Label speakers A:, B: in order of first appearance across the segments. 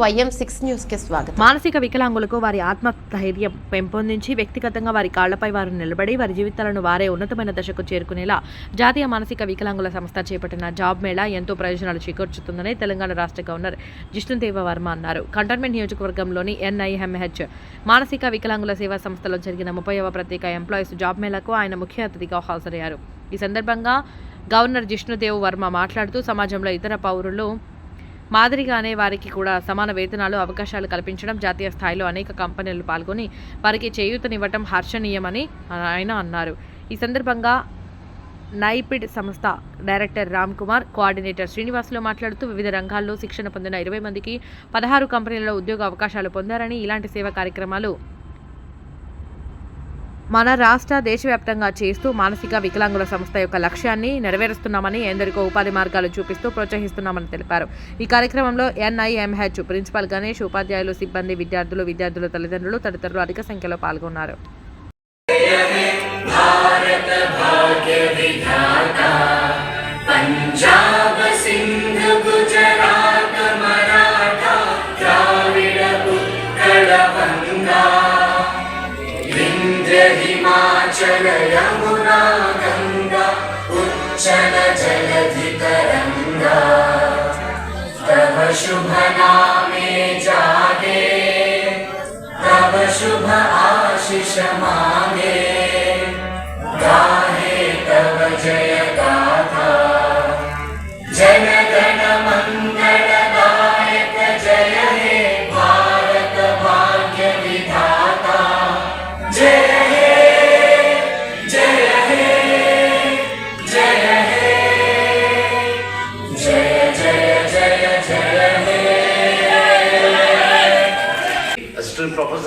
A: YM six న్యూస్కి స్వాగతం.
B: మానసిక వికలాంగులకు వారి ఆత్మధైర్యం పెంపొందించి వ్యక్తిగతంగా వారి కాళ్ళపై వారు నిలబడి వారి జీవితాలను వారే ఉన్నతమైన దశకు చేరుకునేలా జాతీయ మానసిక వికలాంగుల సంస్థ చేపట్టిన జాబ్ మేళా ఎంతో ప్రయోజనాలు చేకూర్చుతుందని తెలంగాణ రాష్ట్ర గవర్నర్ జిష్ణుదేవ వర్మ అన్నారు. కంటోన్మెంట్ నియోజకవర్గంలోని ఎన్ఐఎంహెచ్ మానసిక వికలాంగుల సేవా సంస్థలో జరిగిన ముప్పైవ ప్రత్యేక ఎంప్లాయీస్ జాబ్ మేళాకు ఆయన ముఖ్య అతిథిగా హాజరయ్యారు. ఈ సందర్భంగా గవర్నర్ జిష్ణుదేవ్ వర్మ మాట్లాడుతూ సమాజంలో ఇతర పౌరులు మాదిరిగానే వారికి కూడా సమాన వేతనాలు అవకాశాలు కల్పించడం జాతీయ స్థాయిలో అనేక కంపెనీలు పాల్గొని వారికి చేయూతనివ్వటం హర్షణీయమని ఆయన అన్నారు. ఈ సందర్భంగా నైపిడ్ సంస్థ డైరెక్టర్ రామ్ కుమార్ కోఆర్డినేటర్ శ్రీనివాసులు మాట్లాడుతూ వివిధ రంగాల్లో శిక్షణ పొందిన ఇరవై మందికి పదహారు కంపెనీలలో ఉద్యోగ అవకాశాలు పొందారని ఇలాంటి సేవా కార్యక్రమాలు మన రాష్ట్ర దేశవ్యాప్తంగా చేస్తూ మానసిక వికలాంగుల సంస్థ యొక్క లక్ష్యాన్ని నెరవేరుస్తున్నామని ఎందరికో ఉపాధి మార్గాలు చూపిస్తూ ప్రోత్సహిస్తున్నామని తెలిపారు. ఈ కార్యక్రమంలో ఎన్ఐఎంహెచ్ ప్రిన్సిపల్ గణేష్ ఉపాధ్యాయులు సిబ్బంది విద్యార్థులు విద్యార్థుల తల్లిదండ్రులు తదితరులు అధిక సంఖ్యలో పాల్గొన్నారు.
C: यमुना गङ्गा उच्चल जलधितरङ्गा तव शुभ नामे जागे तव शुभ आशिष मागे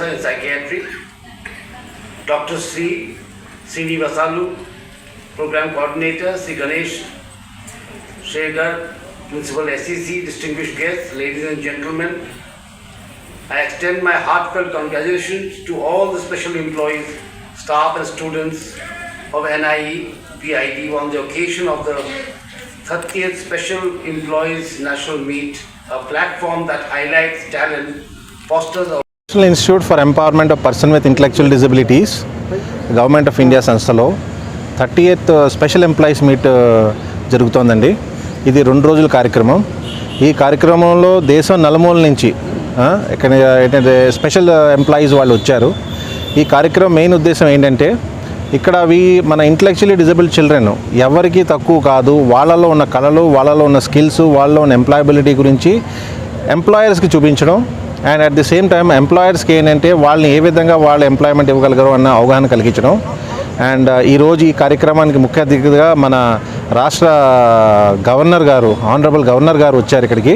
D: Professor in Psychiatry, Dr. Sri Srinivasalu, Program Coordinator, Sri Ganesh Shegar, Principal SEC, distinguished guests, ladies and gentlemen, I extend my heartfelt congratulations to all the special employees, staff and students of NIE PID on the occasion of the 30th Special Employees National Meet, a platform that highlights talent, fosters
E: National Institute for Empowerment of Person with Intellectual Disabilities Government of India సంస్థలో thirty eighth special employees meet జరుగుతోందండి. ఇది రెండు రోజుల కార్యక్రమం. ఈ కార్యక్రమంలో దేశం నలుమూల నుంచి ఇక్కడ ఏంటంటే స్పెషల్ ఎంప్లాయీస్ uh, వాళ్ళు వచ్చారు. ఈ కార్యక్రమం మెయిన్ ఉద్దేశం ఏంటంటే ఇక్కడ అవి మన ఇంటలెక్చువల్లీ డిజబుల్ చిల్డ్రన్ ఎవరికి తక్కువ కాదు వాళ్ళలో ఉన్న కళలు వాళ్ళలో ఉన్న స్కిల్స్ వాళ్ళలో ఉన్న ఎంప్లాయబిలిటీ గురించి ఎంప్లాయర్స్కి చూపించడం and at the same time ఎంప్లాయర్స్కి ఏంటంటే వాళ్ళని ఏ విధంగా వాళ్ళు ఎంప్లాయ్మెంట్ ఇవ్వగలగరు అన్న అవగాహన కలిగించడం. అండ్ uh, ఈరోజు ఈ కార్యక్రమానికి ముఖ్య అతిథిగా మన రాష్ట్ర గవర్నర్ గారు ఆనరబుల్ గవర్నర్ గారు వచ్చారు ఇక్కడికి.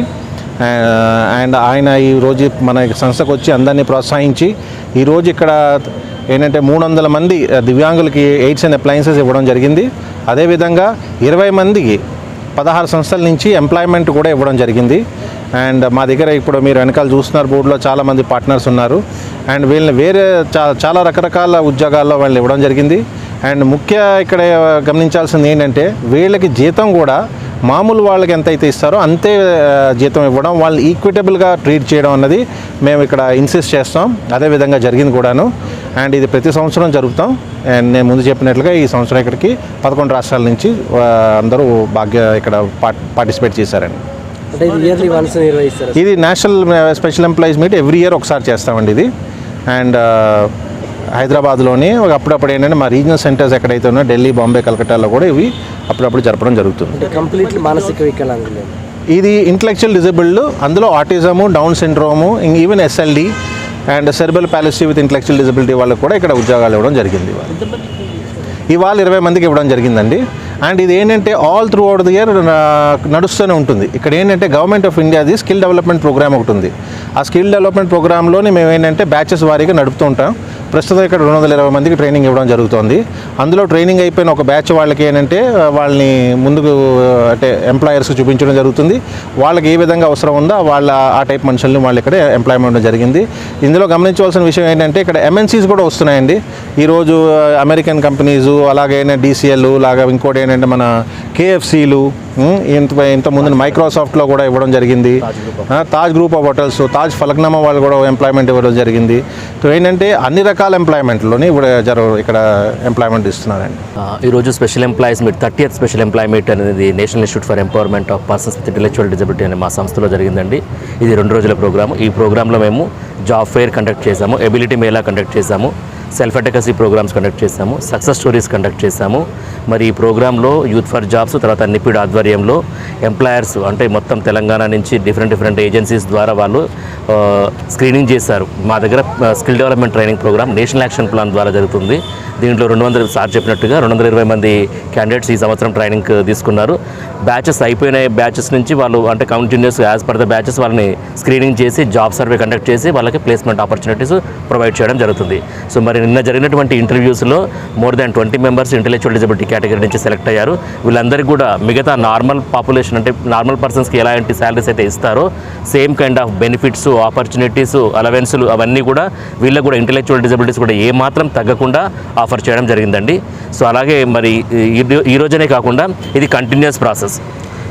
E: Uh, అండ్ ఆయన ఈ రోజు మన సంస్థకు వచ్చి అందరినీ ప్రోత్సహించి ఈరోజు ఇక్కడ ఏంటంటే మూడు వందల మంది uh, దివ్యాంగులకి ఎయిడ్స్ అండ్ అప్లయన్సెస్ ఇవ్వడం జరిగింది. అదేవిధంగా ఇరవై మందికి పదహారు సంస్థల నుంచి ఎంప్లాయ్మెంట్ కూడా ఇవ్వడం జరిగింది. అండ్ మా దగ్గర ఇప్పుడు మీరు వెనకాల చూస్తున్నారు బోర్డులో చాలామంది పార్ట్నర్స్ ఉన్నారు. అండ్ వీళ్ళని వేరే చాలా రకరకాల ఉద్యోగాల్లో వాళ్ళని ఇవ్వడం జరిగింది. అండ్ ముఖ్య ఇక్కడ గమనించాల్సింది ఏంటంటే వీళ్ళకి జీతం కూడా మామూలు వాళ్ళకి ఎంత అయితే ఇస్తారో అంతే జీతం ఇవ్వడం వాళ్ళని ఈక్విటబుల్గా ట్రీట్ చేయడం అన్నది మేము ఇక్కడ ఇన్సిస్ట్ చేస్తాం. అదే విధంగా జరిగింది కూడాను. అండ్ ఇది ప్రతి సంవత్సరం జరుగుతాం అండ్ నేను ముందు చెప్పినట్లుగా ఈ సంవత్సరం ఇక్కడికి పదకొండు రాష్ట్రాల నుంచి అందరూ భాగ్య ఇక్కడ పార్ట్ పార్టిసిపేట్ చేశారండి.
F: అంటే ఇది ఇయర్లీ వన్స్ నిర్వహిస్తారు
E: ఇది national special employees meet every year ఒకసారి చేస్తామండి ఇది. అండ్ హైదరాబాద్లోని ఒక అప్పుడప్పుడు ఏంటంటే మా రీజనల్ సెంటర్స్ ఎక్కడైతే ఉన్నాయో ఢిల్లీ బాంబే కలకట్టాలో కూడా ఇవి అప్పుడప్పుడు జరపడం జరుగుతుంది.
F: కంప్లీట్లీ మానసిక వికలాంగులు
E: ఇది ఇంటలెక్చువల్ డిజబుల్డ్ అందులో autism Down syndrome even SLD and cerebral palsy with intellectual disability వాళ్ళకి కూడా ఇక్కడ ఉద్యోగాలు ఇవ్వడం జరిగింది ఇవాళ ఇరవై మందికి ఇవ్వడం జరిగిందండి. అండ్ ఇది ఏంటంటే all throughout the year నడుస్తూనే ఉంటుంది. ఇక్కడ ఏంటంటే గవర్నమెంట్ ఆఫ్ ఇండియాది స్కిల్ డెవలప్మెంట్ ప్రోగ్రామ్ ఒకటి ఉంది. ఆ స్కిల్ డెవలప్మెంట్ ప్రోగ్రాంలోని మేము ఏంటంటే బ్యాచెస్ వారీగా నడుపుతూ ఉంటాం. ప్రస్తుతం ఇక్కడ రెండు వందల ఇరవై మందికి ట్రైనింగ్ ఇవ్వడం జరుగుతుంది. అందులో ట్రైనింగ్ అయిపోయిన ఒక బ్యాచ్ వాళ్ళకి ఏంటంటే వాళ్ళని ముందుకు అంటే ఎంప్లాయర్స్కి చూపించడం జరుగుతుంది. వాళ్ళకి ఏ విధంగా అవసరం ఉందో వాళ్ళ ఆ టైప్ మనుషుల్ని వాళ్ళు ఇక్కడ ఎంప్లాయ్మెంట్ జరిగింది. ఇందులో గమనించవలసిన విషయం ఏంటంటే ఇక్కడ ఎంఎన్సీస్ కూడా వస్తున్నాయండి. ఈరోజు అమెరికన్ కంపెనీస్ అలాగే డీసీఎల్ లాగా ఇంకోటి ఏంటంటే మన కేఎఫ్సీలు ఇంత ఇంత ముందు మైక్రోసాఫ్ట్లో కూడా ఇవ్వడం జరిగింది. Taj group of hotels Taj Falaknuma వాళ్ళు కూడా ఎంప్లాయ్మెంట్ ఇవ్వడం జరిగింది. సో ఏంటంటే అన్ని రకాల ఎంప్లాయ్మెంట్లోని ఇప్పుడు జర ఇక్కడ ఎంప్లాయ్మెంట్ ఇస్తున్నారండి.
A: ఈరోజు special employees meet thirty eighth special employ meet అనేది National Institute for Empowerment of Persons with Intellectual Disability అనే మా సంస్థలో జరిగిందండి. ఇది రెండు రోజుల ప్రోగ్రామ్. ఈ ప్రోగ్రాంలో మేము జాబ్ ఫెయిర్ కండక్ట్ చేశాము. ఎబిలిటీ మేళా కండక్ట్ చేశాము. సెల్ఫ్ అటెకసీ ప్రోగ్రామ్స్ కండక్ట్ చేశాము సక్సెస్ స్టోరీస్ కండక్ట్ చేశాము. మరి ఈ ప్రోగ్రాంలో యూత్ ఫర్ జాబ్స్ తర్వాత నిపిడ్ ఆధ్వర్యంలో ఎంప్లాయర్స్ అంటే మొత్తం తెలంగాణ నుంచి డిఫరెంట్ డిఫరెంట్ ఏజెన్సీస్ ద్వారా వాళ్ళు స్క్రీనింగ్ చేశారు. మా దగ్గర skill development training programme national action plan ద్వారా జరుగుతుంది. దీంట్లో రెండు వందల సార్ చెప్పినట్టుగా రెండు వందల ఇరవై మంది క్యాండిడేట్స్ ఈ సంవత్సరం ట్రైనింగ్ తీసుకున్నారు. బ్యాచెస్ అయిపోయిన బ్యాచెస్ నుంచి వాళ్ళు అంటే continuous as per the batches వాళ్ళని స్క్రీనింగ్ చేసి జాబ్ సర్వే కండక్ట్ చేసి వాళ్ళకి ప్లేస్మెంట్ ఆపర్చునిటీస్ ప్రొవైడ్ చేయడం జరుగుతుంది. సో మరి నిన్న జరిగినటువంటి ఇంటర్వ్యూస్లో more than twenty members intellectual disability category నుంచి సెలెక్ట్ అయ్యారు. వీళ్ళందరికీ కూడా మిగతా నార్మల్ పాపులేషన్ అంటే నార్మల్ పర్సన్స్కి ఎలాంటి శాలరీస్ అయితే ఇస్తారో same kind of benefits opportunities అలవెన్సులు అవన్నీ కూడా వీళ్ళకి కూడా ఇంటెలెక్చువల్ డిజబిలిటీస్ కూడా ఏమాత్రం తగ్గకుండా ఆఫర్ చేయడం జరిగిందండి. సో అలాగే మరి ఈ- ఈ రోజునే కాకుండా ఇది కంటిన్యూస్ ప్రాసెస్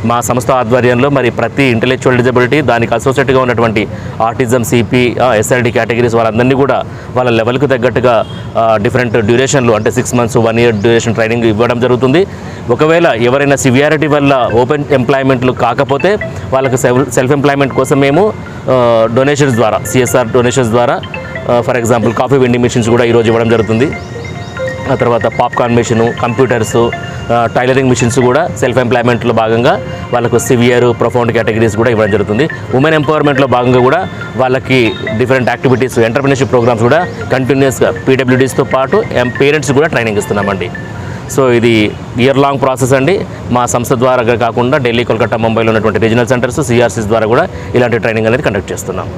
A: మా సంస్థ ఆధ్వర్యంలో మరి ప్రతి ఇంటెలెక్చువల్ డిజబిలిటీ దానికి అసోసియేట్గా ఉన్నటువంటి ఆర్టిజం సిపి ఎస్ఎల్డి కేటగిరీస్ వాళ్ళందరినీ కూడా వాళ్ళ లెవెల్కు తగ్గట్టుగా డిఫరెంట్ డ్యూరేషన్లు అంటే six months one year duration training ఇవ్వడం జరుగుతుంది. ఒకవేళ ఎవరైనా సివియారిటీ వల్ల ఓపెన్ ఎంప్లాయ్మెంట్లు కాకపోతే వాళ్ళకి సెల్ఫ్ ఎంప్లాయ్మెంట్ కోసం మేము డొనేషన్స్ ద్వారా సిఎస్ఆర్ డొనేషన్స్ ద్వారా for example coffee vending machines కూడా ఈరోజు ఇవ్వడం జరుగుతుంది. ఆ తర్వాత popcorn machine computers tailoring machines కూడా సెల్ఫ్ ఎంప్లాయ్మెంట్లో భాగంగా వాళ్ళకు సివియర్ ప్రొఫౌండ్ కేటగిరీస్ కూడా ఇవ్వడం జరుగుతుంది. ఉమెన్ ఎంపవర్మెంట్లో భాగంగా కూడా వాళ్ళకి డిఫరెంట్ యాక్టివిటీస్ ఎంటర్ప్రినర్షిప్ ప్రోగ్రామ్స్ కూడా కంటిన్యూస్గా పీడబ్ల్యూడీస్తో పాటు ఎం పేరెంట్స్ కూడా ట్రైనింగ్ ఇస్తున్నామండి. సో ఇది ఇయర్ లాంగ్ ప్రాసెస్ అండి. మా సంస్థ ద్వారా కాకుండా ఢిల్లీ కోల్కతా ముంబైలో ఉన్నటువంటి రీజనల్ సెంటర్స్ సిఆర్సీస్ ద్వారా కూడా ఇలాంటి ట్రైనింగ్ అనేది కండక్ట్ చేస్తున్నాం.